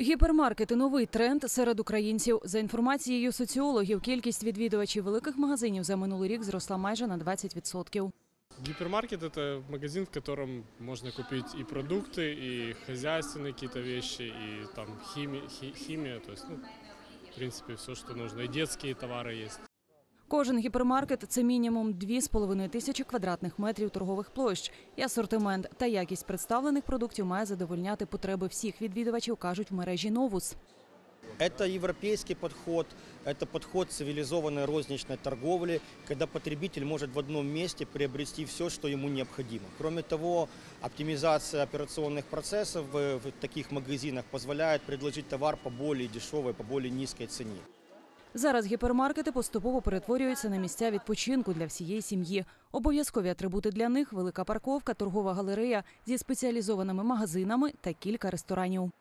Гіпермаркети новий тренд серед українців. За інформацією соціологів, кількість відвідувачів великих магазинів за минулий рік зросла майже на 20%. Гипермаркет – это магазин, в котором можно купить и продукты, и хозяйственные какие-то вещи, и там химия, химия то есть, ну, в принципе, все, что нужно. И детские товары есть. Кожен гіпермаркет це мінімум 2,5 тисячі квадратних метрів торгових площ. І асортимент та якість представлених продуктів має задовольняти потреби всіх відвідувачів, кажуть в мережі Новус. Это европейский подход, это подход цивилизованной розничной торговли, когда потребитель может в одном месте приобрести все, что ему необходимо. Кроме того, оптимизация операционных процессов в, в таких магазинах позволяет предложить товар по более дешевой, по более низкой цене. Зараз гіпермаркети поступово перетворюються на місця відпочинку для всієї сім'ї. Обов'язкові атрибути для них велика парковка, торгова галерея зі спеціалізованими магазинами та кілька ресторанів.